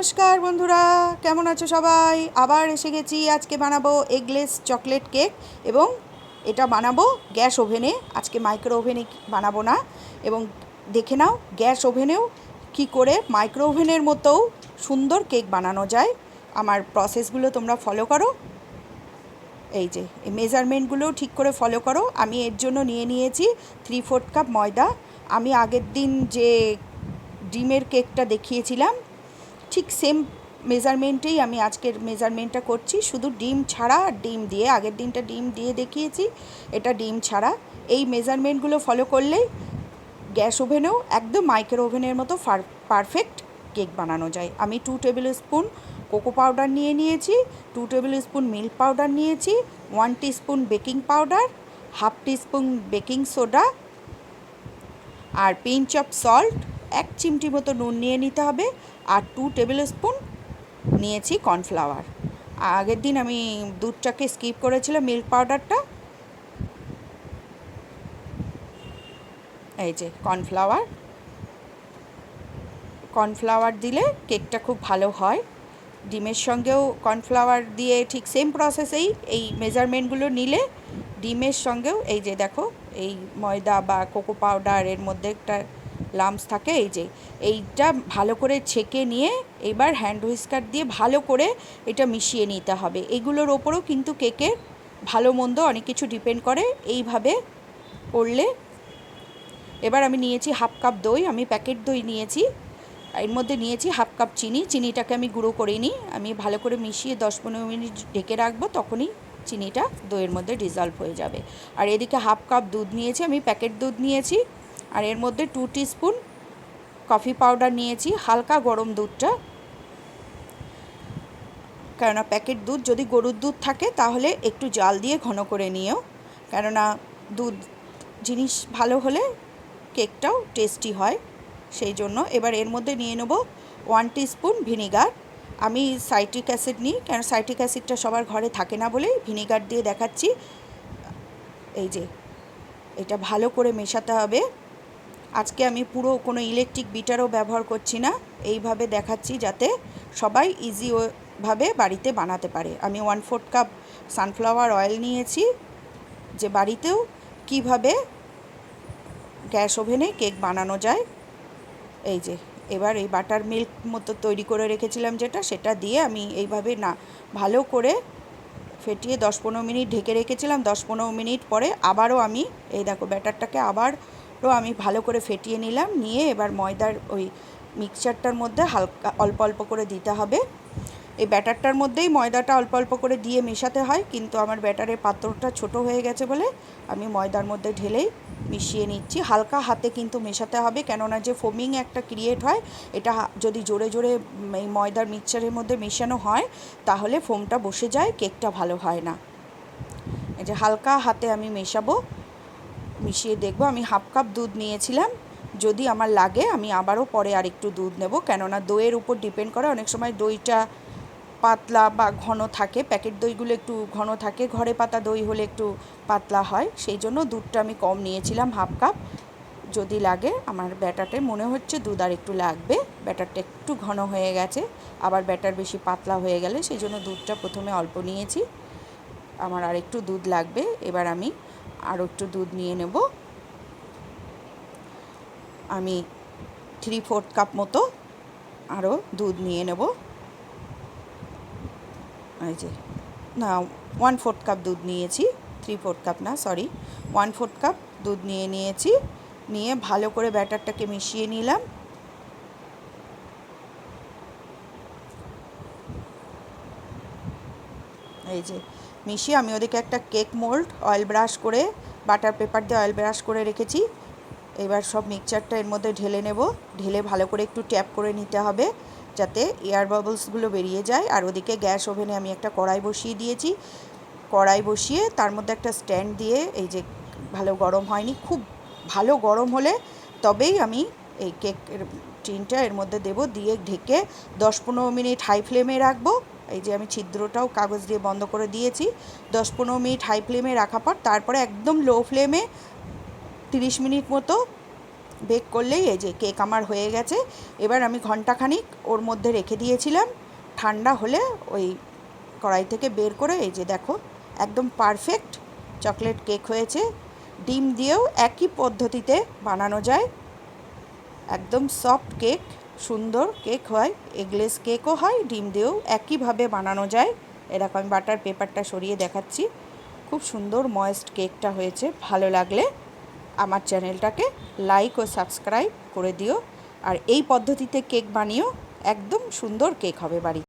নমস্কার বন্ধুরা, কেমন আছো সবাই? আবার এসে গেছি, আজকে বানাবো এগলেস চকলেট কেক এবং এটা বানাবো গ্যাস ওভেনে। আজকে মাইক্রো ওভেনে বানাবো না। এবং দেখে নাও গ্যাস ওভেনেও কি করে মাইক্রো ওভেনের মতোও সুন্দর কেক বানানো যায়। আমার প্রসেসগুলো তোমরা ফলো করো। এই যে, এই মেজারমেন্টগুলোও ঠিক করে ফলো করো। আমি এর জন্য নিয়ে নিয়েছি থ্রি ফোর্থ কাপ ময়দা। আমি আগের দিন যে ডিমের কেকটা দেখিয়েছিলাম ঠিক সেম মেজারমেন্টেই আমি আজকের মেজারমেন্টটা করছি। শুধু ডিম ছাড়া আর ডিম দিয়ে, আগের দিনটা ডিম দিয়ে দেখিয়েছি, এটা ডিম ছাড়া। এই মেজারমেন্টগুলো ফলো করলেই গ্যাস ওভেনেও একদম মাইক্রো ওভেনের মতো পারফেক্ট কেক বানানো যায়। আমি two tablespoon cocoa powder নিয়ে নিয়েছি two tablespoon milk powder নিয়েছি one spoon baking powder half spoon baking soda R pinch of salt এক চিমটি মতো নুন নিয়ে নিতে হবে। আর টু টেবিল স্পুন নিয়েছি কর্নফ্লাওয়ার আগের দিন আমি দুধটাকে স্কিপ করেছিলাম মিল্ক পাউডারটা এই যে কর্নফ্লাওয়ার কর্নফ্লাওয়ার দিলে কেকটা খুব ভালো হয়। ডিমের সঙ্গেও কর্নফ্লাওয়ার দিয়ে ঠিক সেম প্রসেসেই এই মেজারমেন্টগুলো নিলে ডিমের সঙ্গেও এই যে দেখো, এই ময়দা বা কোকো পাউডার এর মধ্যে একটা লামস থাকে, এই যে, এইটা ভালো করে ছেঁকে নিয়ে এবার হ্যান্ড হুইস্কার দিয়ে ভালো করে এটা মিশিয়ে নিতে হবে। এগুলোর ওপরও কিন্তু কেকের ভালো মন্দ অনেক কিছু ডিপেন্ড করে, এইভাবে করলে। এবার আমি নিয়েছি হাফ কাপ দই, আমি প্যাকেট দই নিয়েছি। এর মধ্যে নিয়েছি হাফ কাপ চিনি, চিনিটাকে আমি গুঁড়ো করে নিই। আমি ভালো করে মিশিয়ে দশ পনেরো মিনিট ঢেকে রাখব, তখনই চিনিটা দইয়ের মধ্যে ডিজলভ হয়ে যাবে। আর এদিকে হাফ কাপ দুধ নিয়েছি, আমি প্যাকেট দুধ নিয়েছি। আর এর মধ্যে টু স্পুন কফি পাউডার নিয়েছি, হালকা গরম দুধটা। কেননা প্যাকেট দুধ যদি গরুর দুধ থাকে, তাহলে একটু জাল দিয়ে ঘন করে নিও। কেননা দুধ, জিনিস ভালো হলে কেকটাও টেস্টি হয়। সেই জন্য এবার এর মধ্যে নিয়ে নেব ওয়ান স্পুন ভিনিগার আমি সাইট্রিক অ্যাসিড নিই কেন সাইট্রিক অ্যাসিডটা সবার ঘরে থাকে না বলেই ভিনিগার দিয়ে দেখাচ্ছি। এই যে, এটা ভালো করে মেশাতে হবে। আজকে আমি পুরো কোনো ইলেকট্রিক বিটারও ব্যবহার করছি না। এইভাবে দেখাচ্ছি যাতে সবাই ইজি ভাবে বাড়িতে বানাতে পারে। আমি one fourth cup sunflower oil নিয়েছি যে বাড়িতেও কীভাবে গ্যাস ওভেনে কেক বানানো যায়। এই যে, এবার এই বাটার মিল্ক মতো তৈরি করে রেখেছিলাম যেটা, সেটা দিয়ে আমি এইভাবে না, ভালো করে ফেটিয়ে দশ পনেরো মিনিট ঢেকে রেখেছিলাম। দশ পনেরো মিনিট পরে আবারও আমি, এই দেখো ব্যাটারটাকে আবারও আমি ভালো করে ফেটিয়ে নিলাম। নিয়ে এবার ময়দার ওই মিক্সচারটার মধ্যে হালকা অল্প অল্প করে দিতে হবে। এই ব্যাটারটার মধ্যেই ময়দাটা অল্প অল্প করে দিয়ে মেশাতে হয়, কিন্তু আমার ব্যাটারের পাত্রটা ছোট হয়ে গেছে বলে আমি ময়দার মধ্যে ঢেলেই মিশিয়ে নিচ্ছি। হালকা হাতে কিন্তু মেশাতে হবে, কেননা যে ফোমিং একটা ক্রিয়েট হয়, এটা যদি জোরে জোরে এই ময়দার মিক্সচারের মধ্যে মেশানো হয়, তাহলে ফোমটা বসে যায়, কেকটা ভালো হয় না। এই যে হালকা হাতে আমি মেশাবো। মিশিয়ে দেখব। আমি হাফ কাপ দুধ নিয়েছিলাম। যদি আমার লাগে, আমি আবারও পরে আর একটু দুধ নেব। কেননা দইয়ের উপর ডিপেন্ড করে, অনেক সময় দইটা পাতলা বা ঘন থাকে। প্যাকেট দইগুলো একটু ঘন থাকে। ঘরে পাতা দই হলে একটু পাতলা হয়। সেই জন্য দুধটা আমি কম নিয়েছিলাম, হাফ কাপ। যদি লাগে, আমার ব্যাটারটা মনে হচ্ছে দুধ আর একটু লাগবে। ব্যাটারটা একটু ঘন হয়ে গেছে। আবার ব্যাটার বেশি পাতলা হয়ে গেলে সেই জন্য দুধটা প্রথমে অল্প নিয়েছি। আমার আর একটু দুধ লাগবে। এবার আমি আরও একটু দুধ নিয়ে নেব। আমি থ্রি ফোর্থ কাপ মতো আরও দুধ নিয়ে নেব। এই যে, না ওয়ান ফোর্থ কাপ দুধ নিয়েছি থ্রি ফোর্থ কাপ না সরি ওয়ান ফোর্থ কাপ দুধ নিয়ে নিয়েছি। নিয়ে ভালো করে ব্যাটারটাকে মিশিয়ে নিলাম। এই যে মিশিয়ে আমি ওদিকে একটা কেক মোল্ড অয়েল ব্রাশ করে বাটার পেপার দিয়ে অয়েল ব্রাশ করে রেখেছি। এবার সব মিক্সচারটা এর মধ্যে ঢেলে নেব। ঢেলে ভালো করে একটু ট্যাপ করে নিতে হবে যাতে এয়ার বাবলসগুলো বেরিয়ে যায়। আর ওদিকে গ্যাস ওভেনে আমি একটা কড়াই বসিয়ে দিয়েছি। কড়াই বসিয়ে তার মধ্যে একটা স্ট্যান্ড দিয়ে এই যে ভালো গরম হয়নি, খুব ভালো গরম হলে তবেই আমি এই কেকের টিনটা এর মধ্যে দেব। দিয়ে ঢেকে দশ পনেরো মিনিট হাই ফ্লেমে রাখব। এই যে আমি ছিদ্রটাও কাগজ দিয়ে বন্ধ করে দিয়েছি। দশ পনেরো মিনিট হাই ফ্লেমে রাখা পর তারপরে একদম লো ফ্লেমে তিরিশ মিনিট মতো বেক করলেই এই যে কেক আমার হয়ে গেছে। এবার আমি ঘন্টাখানিক ওর মধ্যে রেখে দিয়েছিলাম। ঠান্ডা হলে ওই কড়াই থেকে বের করে এই যে দেখো, একদম পারফেক্ট চকলেট কেক হয়েছে। ডিম দিয়েও একই পদ্ধতিতে বানানো যায়। একদম সফট কেক সুন্দর কেক হয়, এগলেস কেকও হয়, ডিম দিয়েও একইভাবে বানানো যায়। এরকম আমি বাটার পেপারটা সরিয়ে দেখাচ্ছি। খুব সুন্দর ময়েস্ট কেকটা হয়েছে, ভালো লাগলে আমার চ্যানেলটাকে লাইক ও সাবস্ক্রাইব করে দিও। আর এই পদ্ধতিতে কেক বানিয়েও একদম সুন্দর কেক হবে বাড়ি